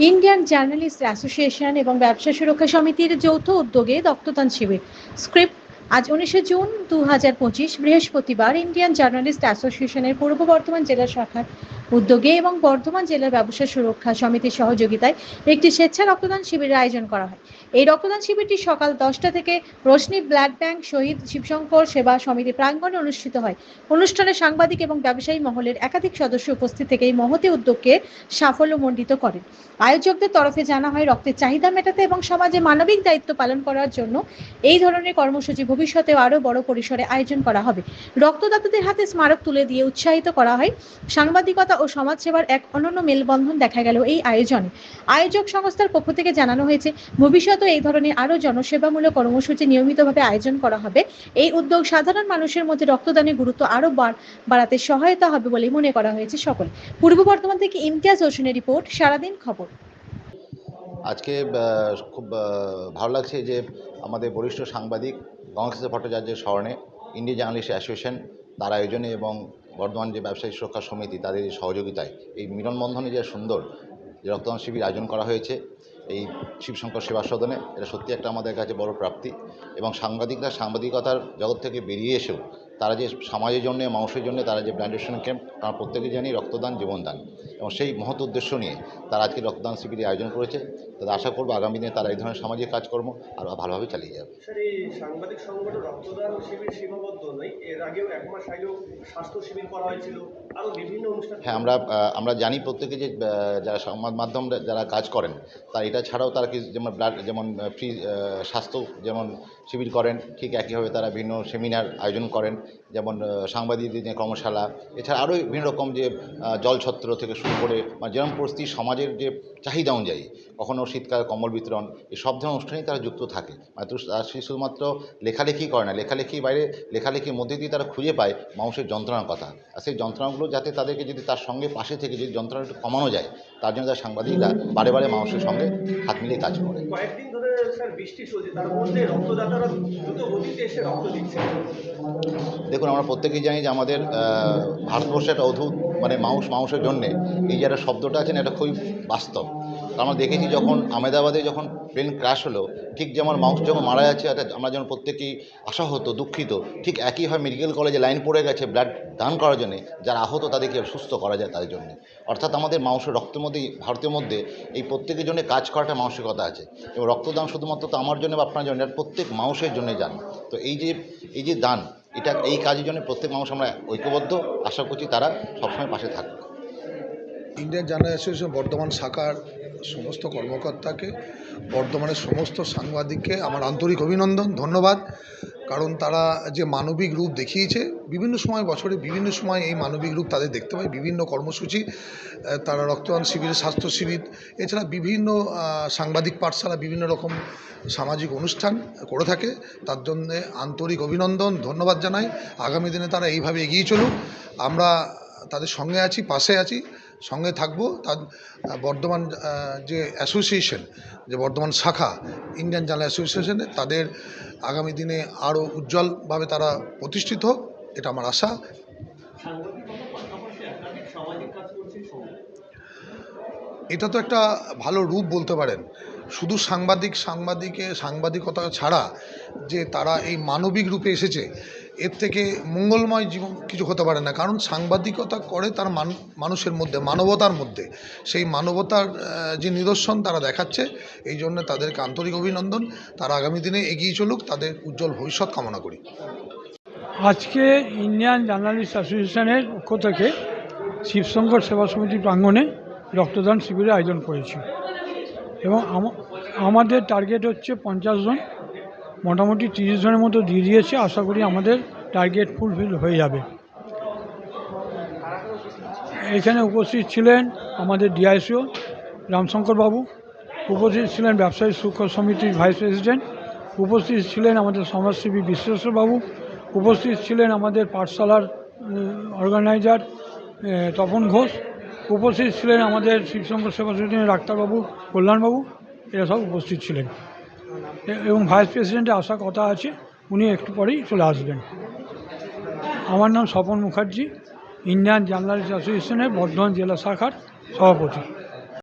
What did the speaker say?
Indian journalist association এবং ব্যবসা সুরক্ষা সমিতির যৌথ উদ্যোগে রক্তদান শিবির। স্ক্রিপ্ট আজ উনিশে জুন দু হাজার পঁচিশ বৃহস্পতিবার ইন্ডিয়ান জার্নালিস্ট অ্যাসোসিয়েশনের পূর্ব বর্ধমান জেলা শাখার উদ্যোগে এবং বর্ধমান জেলার ব্যবসা সুরক্ষা সমিতির সহযোগিতায় একটি স্বেচ্ছা রক্তদান শিবিরের আয়োজন করা হয়। এই রক্তদান শিবিরটি সকাল দশটা থেকে রোশনি ব্লাড ব্যাংক, শহীদ শিবশঙ্কর সেবা সমিতি প্রাঙ্গণে অনুষ্ঠিত হয়। অনুষ্ঠানে সাংবাদিক এবং ব্যবসায়ী মহলের একাধিক সদস্য উপস্থিত থেকে এই মহতি উদ্যোগকে সাফল্য সাফল্যমণ্ডিত করেন। আয়োজকদের তরফে জানা হয়, রক্তের চাহিদা মেটাতে এবং সমাজে মানবিক দায়িত্ব পালন করার জন্য এই ধরনের কর্মসূচি ভবিষ্যতেও আরও বড় পরিসরে আয়োজন করা হবে। রক্তদাতাদের হাতে স্মারক তুলে দিয়ে উৎসাহিত করা হয়। সাংবাদিকতা সমাজসেবার এক অনন্য মেলবন্ধন দেখা গেল এই আয়োজনে। আয়োজক সংস্থার পক্ষ থেকে জানানো হয়েছে, ভবিষ্যতে এই ধরনের আরও জনসেবামূলক কর্মসূচি নিয়মিতভাবে আয়োজন করা হবে। এই উদ্যোগ সাধারণ মানুষের মধ্যে রক্তদানের গুরুত্ব আরও বাড়াতে সহায়তা হবে বলে মনে করা হয়েছে সকল। পূর্ব বর্ধমান থেকে ইমতিয়াজ হোসেনের রিপোর্ট, সারাদিন খবর। আজকে খুব ভালো লাগছে যে আমাদের বরিষ্ঠ সাংবাদিক গঙ্গাকৃষ্ণ ভট্টাচার্যের স্মরণে ইন্ডিয়ান জার্নালিস্ট অ্যাসোসিয়েশন তার আয়োজনে এবং বর্ধমান যে ব্যবসায়ী সুরক্ষা সমিতি, তাদের সহযোগিতায় এই মিলনবন্ধনে যে সুন্দর যে রক্তদান শিবির আয়োজন করা হয়েছে, এই শিবশঙ্কর সেবা সদনে, এটা সত্যি একটা আমাদের কাছে বড় প্রাপ্তি এবং সাংবাদিকরা সাংবাদিকতার জগৎ থেকে বেরিয়ে এসেও তারা যে সমাজের জন্য মানুষের জন্য তারা যে ব্র্যান্ডেশন ক্যাম্প তারা প্রত্যেকে জানি রক্তদান জীবনদান। এবং সেই মহৎ উদ্দেশ্য নিয়ে তারা আজকে রক্তদান শিবিরের আয়োজন করেছে। তাদের আশা করব আগামী দিনে তারা এই ধরনের সামাজিক কাজকর্ম আরও ভালোভাবে চালিয়ে যাবে। সাংবাদিক সংগঠন রক্তদান শিবির সীমাবদ্ধ নয় এর আগেও এক মাস আগেও স্বাস্থ্য শিবির করা হয়েছিল। আরও বিভিন্ন অনুষ্ঠান হ্যাঁ আমরা আমরা জানি প্রত্যেকে যে যারা সংবাদ মাধ্যম যারা কাজ করেন তার এটা ছাড়াও তারা কি যেমন ব্লাড যেমন ফ্রি স্বাস্থ্য যেমন শিবির করেন ঠিক একইভাবে তারা বিভিন্ন সেমিনার আয়োজন করেন। যেমন সাংবাদিকদের নিয়ে কর্মশালা, এছাড়া আরও বিভিন্ন রকম যে জলছত্র থেকে শুরু করে মানে যেরকম পরিস্থিতি সমাজের যে চাহিদা অনুযায়ী কখনও শীতকাল, কম্বল বিতরণ এই সব ধরনের অনুষ্ঠানেই তারা যুক্ত থাকে। মানে সে শুধুমাত্র লেখালেখি করে না লেখালেখির বাইরে, লেখালেখির মধ্যে দিয়ে তারা খুঁজে পায় মানুষের যন্ত্রণার কথা। আর সেই যন্ত্রণাগুলো যাতে তাদেরকে যদি তার সঙ্গে পাশে থেকে যদি যন্ত্রণা একটু কমানো যায়, তার জন্য তার সাংবাদিকরা বারে বারে মানুষের সঙ্গে হাত মিলিয়ে কাজ করে। কয়েকদিন ধরে স্যার বৃষ্টি চলছে, তার মধ্যে রক্তদাতারা দ্রুত দেখুন, আমরা প্রত্যেকেই জানি যে আমাদের ভারতবর্ষে একটা অদ্ভুত মানে মানুষ মানুষের জন্যে এই যে একটা শব্দটা আছে না, এটা খুবই বাস্তব। আমরা দেখেছি যখন আহমেদাবাদে যখন প্লেন ক্র্যাশ হলো, ঠিক যেমন মাউস যখন মারা যাচ্ছে, অর্থাৎ আমরা যেমন প্রত্যেকেই আশা হতো দুঃখিত, ঠিক একইভাবে মেডিকেল কলেজে লাইন পড়ে গেছে ব্লাড দান করার জন্যে, যারা আহত তাদেরকে সুস্থ করা যায় তাদের জন্য। অর্থাৎ আমাদের মানুষের রক্তের মধ্যে ভারতের মধ্যে এই প্রত্যেকের জন্য কাজ করাটা মানসিকতা আছে। এবং রক্তদান শুধুমাত্র তো আমার জন্য বা আপনার জন্য প্রত্যেক মানুষের জন্য যান তো এই যে এই যে দান, এটা এই কাজের জন্য প্রত্যেক মানুষ আমরা ঐক্যবদ্ধ, আশা করছি তারা সবসময় পাশে থাকবে ইন্ডিয়ান জার্নাল অ্যাসোসিয়েশন বর্ধমান শাখার সমস্ত কর্মকর্তাকে বর্ধমানের সমস্ত সাংবাদিককে আমার আন্তরিক অভিনন্দন, ধন্যবাদ। কারণ তারা যে মানবিক রূপ দেখিয়েছে, বিভিন্ন সময় বছরে বিভিন্ন সময় এই মানবিক রূপ তাদের দেখতে পাই, বিভিন্ন কর্মসূচি তারা রক্তদান শিবির, স্বাস্থ্য শিবির, এছাড়া বিভিন্ন সাংবাদিক পাঠশালা, বিভিন্ন রকম সামাজিক অনুষ্ঠান করে থাকে। তার জন্য আন্তরিক অভিনন্দন, ধন্যবাদ জানাই। আগামী দিনে তারা এইভাবে এগিয়ে চলুক। আমরা তাদের সঙ্গে আছি, পাশে আছি। সঙ্গে থাকব। তার বর্ধমান যে অ্যাসোসিয়েশন যে বর্ধমান শাখা ইন্ডিয়ান জার্নাল অ্যাসোসিয়েশনে তাদের আগামী দিনে আরও উজ্জ্বলভাবে তারা প্রতিষ্ঠিত হোক, এটা আমার আশা। এটা তো একটা ভালো রূপ বলতে পারেন। শুধু সাংবাদিক, সাংবাদিকে, সাংবাদিকতা ছাড়া যে তারা এই মানবিক রূপে এসেছে এর থেকে মঙ্গলময় জীবন কিছু হতে পারে না। কারণ সাংবাদিকতা করে তার মান, মানুষের মধ্যে, মানবতার মধ্যে। সেই মানবতার যে নিদর্শন তারা দেখাচ্ছে, এই জন্য তাদেরকে আন্তরিক অভিনন্দন। তারা আগামী দিনে এগিয়ে চলুক, তাদের উজ্জ্বল ভবিষ্যৎ কামনা করি। আজকে ইন্ডিয়ান জার্নালিস্ট অ্যাসোসিয়েশনের পক্ষ থেকে শিবশঙ্কর সেবা সমিতি প্রাঙ্গণে রক্তদান শিবিরের আয়োজন করেছি। এবং আমাদের টার্গেট হচ্ছে পঞ্চাশ জন মোটামুটি তিরিশ জনের মতো দিয়ে দিয়েছে। আশা করি আমাদের টার্গেট ফুলফিল হয়ে যাবে। এখানে উপস্থিত ছিলেন আমাদের ডিআইসিও রামশঙ্কর বাবু। উপস্থিত ছিলেন ব্যবসায়ী সুরক্ষা সমিতির ভাইস প্রেসিডেন্ট উপস্থিত ছিলেন আমাদের সমাজসেবী বিশ্বেশ্বরবাবু উপস্থিত ছিলেন আমাদের পাঠশালার অর্গানাইজার তপন ঘোষ। উপস্থিত ছিলেন আমাদের শিবশঙ্কর সেবা সমিতির ডাক্তারবাবু, কল্যাণবাবু। এরা সব উপস্থিত ছিলেন। এবং ভাইস প্রেসিডেন্টের আসা কথা আছে, উনি একটু পরেই চলে আসবেন। আমার নাম স্বপন মুখার্জি, ইন্ডিয়ান জার্নালিস্ট অ্যাসোসিয়েশনের বর্ধমান জেলা শাখার সভাপতি।